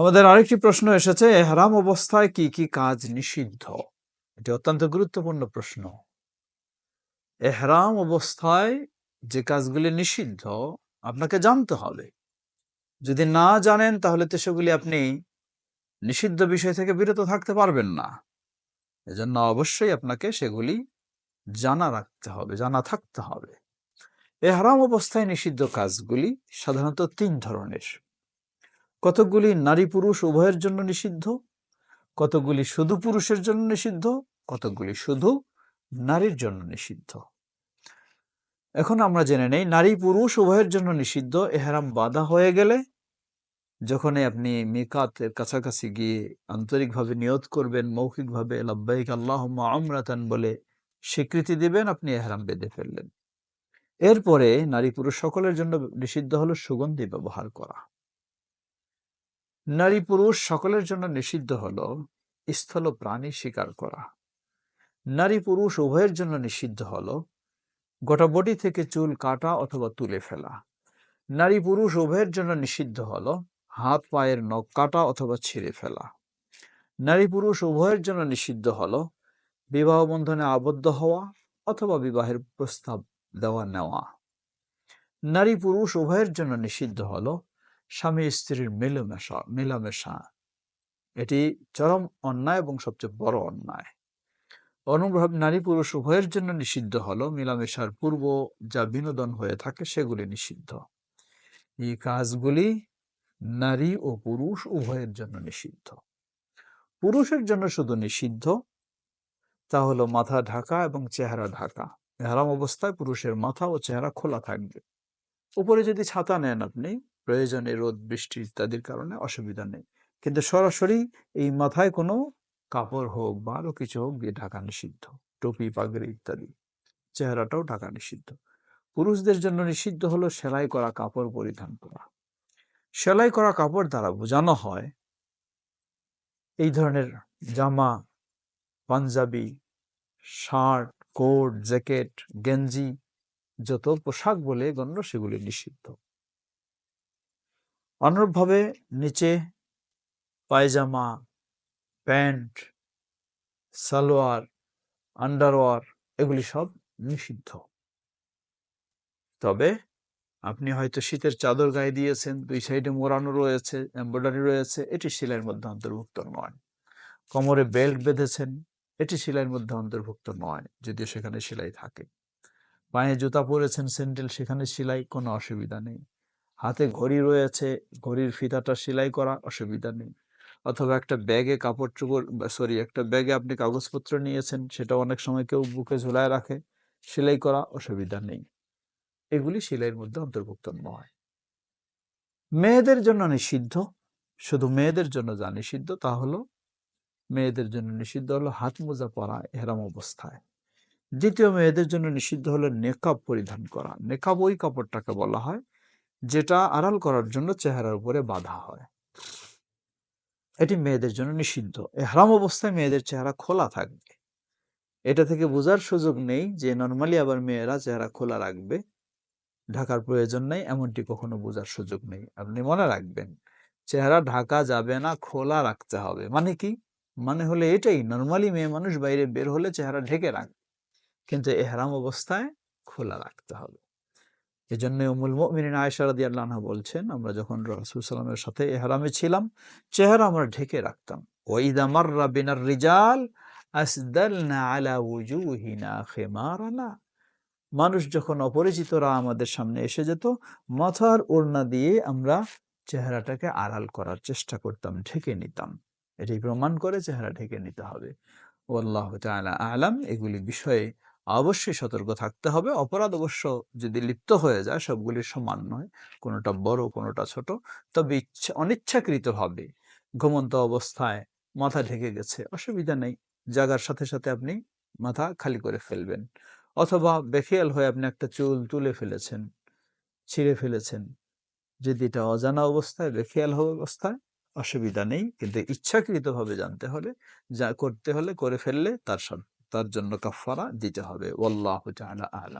আমাদের আরেকটি প্রশ্ন এসেছে, এহরাম অবস্থায় কি কি কাজ নিষিদ্ধ? এটি অত্যন্ত গুরুত্বপূর্ণ প্রশ্ন। এহরাম অবস্থায় যে কাজগুলি নিষিদ্ধ, আপনাকে জানতে হবে। যদি না জানেন, তাহলে তো সেগুলি আপনি নিষিদ্ধ বিষয় থেকে বিরত থাকতে পারবেন না। এজন্য অবশ্যই আপনাকে সেগুলি জানা রাখতে হবে, জানা থাকতে হবে। এহরাম অবস্থায় নিষিদ্ধ কাজগুলি সাধারণত তিন ধরনের। কতকগুলি নারী পুরুষ উভয়ের জন্য নিষিদ্ধ? কতকগুলি শুধু পুরুষের জন্য নিষিদ্ধ? কতকগুলি শুধু নারীর জন্য নিষিদ্ধ? এখন আমরা জেনে নেই, নারী পুরুষ উভয়ের জন্য নিষিদ্ধ, এহারাম বাধা হয়ে গেলে যখনই আপনি মিকাতের কাছাকাছি গিয়ে আন্তরিকভাবে নিয়ত করবেন, মৌখিকভাবে লাব্বাইক আল্লাহ আমরাতান বলে স্বীকৃতি দিবেন, আপনি এহারাম বেঁধে ফেললেন। এরপরে নারী পুরুষ সকলের জন্য নিষিদ্ধ হলো সুগন্ধি ব্যবহার করা। নারী পুরুষ সকলের জন্য নিষিদ্ধ হল, স্থল প্রাণী শিকার করা। নারী পুরুষ উভয়ের জন্য নিষিদ্ধ হল, গোটা বডি থেকে চুল কাটা অথবা তুলে ফেলা। নারী পুরুষ উভয়ের জন্য নিষিদ্ধ হল, হাত, পায়ের নখ কাটা অথবা ছিঁড়ে ফেলা। নারী পুরুষ উভয়ের জন্য নিষিদ্ধ হল, বিবাহ বন্ধনে আবদ্ধ হওয়া অথবা বিবাহের প্রস্তাব দেওয়া নেওয়া। নারী পুরুষ উভয়ের জন্য নিষিদ্ধ হলো স্বামী স্ত্রীর মেলামেশা মেলামেশা। এটি চরম অন্যায় এবং সবচেয়ে বড় অন্যায়। অনুভব নারী পুরুষ উভয়ের জন্য নিষিদ্ধ হলো মেলামেশার পূর্ব যা বিনোদন হয়ে থাকে সেগুলি নিষিদ্ধ। এই কাজগুলি নারী ও পুরুষ উভয়ের জন্য নিষিদ্ধ। পুরুষের জন্য শুধু নিষিদ্ধ, তা হলো মাথা ঢাকা এবং চেহারা ঢাকা। এহারাম অবস্থায় পুরুষের মাথা ও চেহারা খোলা থাকবে। উপরে যদি ছাতা নেন আপনি প্রয়োজনে রোদ, বৃষ্টি ইত্যাদির কারণে অসুবিধা নেই। কিন্তু সরাসরি এই মাথায় কোনো কাপড় হোক বা আরও কিছু হোক দিয়ে ঢাকা নিষিদ্ধ। টুপি, পাগড়ি ইত্যাদি। চেহারাটাও ঢাকা নিষিদ্ধ। পুরুষদের জন্য নিষিদ্ধ হলো সেলাই করা কাপড় পরিধান করা। সেলাই করা কাপড় দ্বারা বোঝানো হয় এই ধরনের জামা, পাঞ্জাবি, শার্ট, কোট, জ্যাকেট, গেঞ্জি, যত পোশাক বলে গণ্য সেগুলি নিষিদ্ধ। অনুরূপভাবে নিচে পায়জামা, প্যান্ট, সালোয়ার, আন্ডারওয়ার এগুলি সব নিষিদ্ধ। তবে আপনি হয়তো শীতের চাদর গায়ে দিয়েছেন, দুই সাইডে মোড়ানো রয়েছে, এমব্রয়ডারি রয়েছে, এটি সেলাইয়ের মধ্যে অন্তর্ভুক্ত নয়। কোমরে বেল্ট বেঁধেছেন, এটি সেলাইয়ের মধ্যে অন্তর্ভুক্ত নয়, যদিও সেখানে সেলাই থাকে। পায়ে জুতা পরেছেন, স্যান্ডেল, সেখানে সেলাই, কোনো অসুবিধা নেই। হাতে ঘড়ি রয়েছে, ঘড়ির ফিতাটা সেলাই করা, অসুবিধা নেই। অথবা একটা ব্যাগে কাপড় চোপড় সরি একটা ব্যাগে আপনি কাগজপত্র নিয়েছেন সেটা অনেক সময় কেউ বুকে ঝুলায় রাখে, সেলাই করা অসুবিধা নেই। এগুলি সেলাইয়ের মধ্যে অন্তর্ভুক্ত নয়। মেয়েদের জন্য নিষিদ্ধ। শুধু মেয়েদের জন্য যা নিষিদ্ধ তা হলো, মেয়েদের জন্য নিষিদ্ধ হলো হাত মোজা পরা এহরাম অবস্থায়। দ্বিতীয়, মেয়েদের জন্য নিষিদ্ধ হলো নেকাব পরিধান করা। নেকাব ওই কাপড়টাকে বলা হয় যেটা আড়াল করার জন্য চেহারার উপরে বাধা হয়। এটি মেয়েদের জন্য নিষিদ্ধ। এহরাম অবস্থায় মেয়েদের চেহারা খোলা থাকবে। এটা থেকে বোঝার সুযোগ নেই যে নর্মালি আবার মেয়েরা চেহারা খোলা রাখবে। ঢাকার প্রয়োজন নেই, এমনটি কখনো বোঝার সুযোগ নেই। আপনি মনে রাখবেন, চেহারা ঢাকা যাবে না, খোলা রাখতে হবে। মানে কি? মানে হলে এটাই, নর্মালি মেয়ে মানুষ বাইরে বের হলে চেহারা ঢেকে রাখবে। কিন্তু এহরাম অবস্থায় খোলা রাখতে হবে। এই জন্য উমুল মিনিন আয়সা রাদি আল্লাহ বলছেন, আমরা যখন রসুল সাল্লামের সাথে এহরামে ছিলাম, চেহারা আমরা ঢেকে রাখতাম। ওইদা মাররা বিনার রিজাল মানুষ যখন অপরিচিতরা আমাদের সামনে এসে যেত, মাথার ওড়না দিয়ে আমরা চেহারাটাকে আড়াল করার চেষ্টা করতাম, ঢেকে নিতাম। এটি প্রমাণ করে চেহারা ঢেকে নিতে হবে। আল্লাহ আলাম, এগুলি বিষয়ে অবশ্যই সতর্ক থাকতে হবে। অপরাধ অবশ্য যদি লিপ্ত হয়ে যায়, সবগুলির সমান নয়, কোনোটা বড়, কোনোটা ছোট। তবে ইচ্ছা, অনিচ্ছাকৃতভাবে ঘুমন্ত অবস্থায় মাথা ঢেকে গেছে, অসুবিধা নেই। জাগার সাথে সাথে আপনি মাথা খালি করে ফেলবেন। অথবা বেখেয়াল হয়ে আপনি একটা চুল তুলে ফেলেছেন, ছিঁড়ে ফেলেছেন। যদি এটা অজানা অবস্থায় বেখেয়াল অবস্থায়, অসুবিধা নেই। কিন্তু ইচ্ছাকৃতভাবে জানতে হলে, যা করতে হলে করে ফেললে তার তার জন্য কাফারা দিতে হবে। ওল্লাহ আলা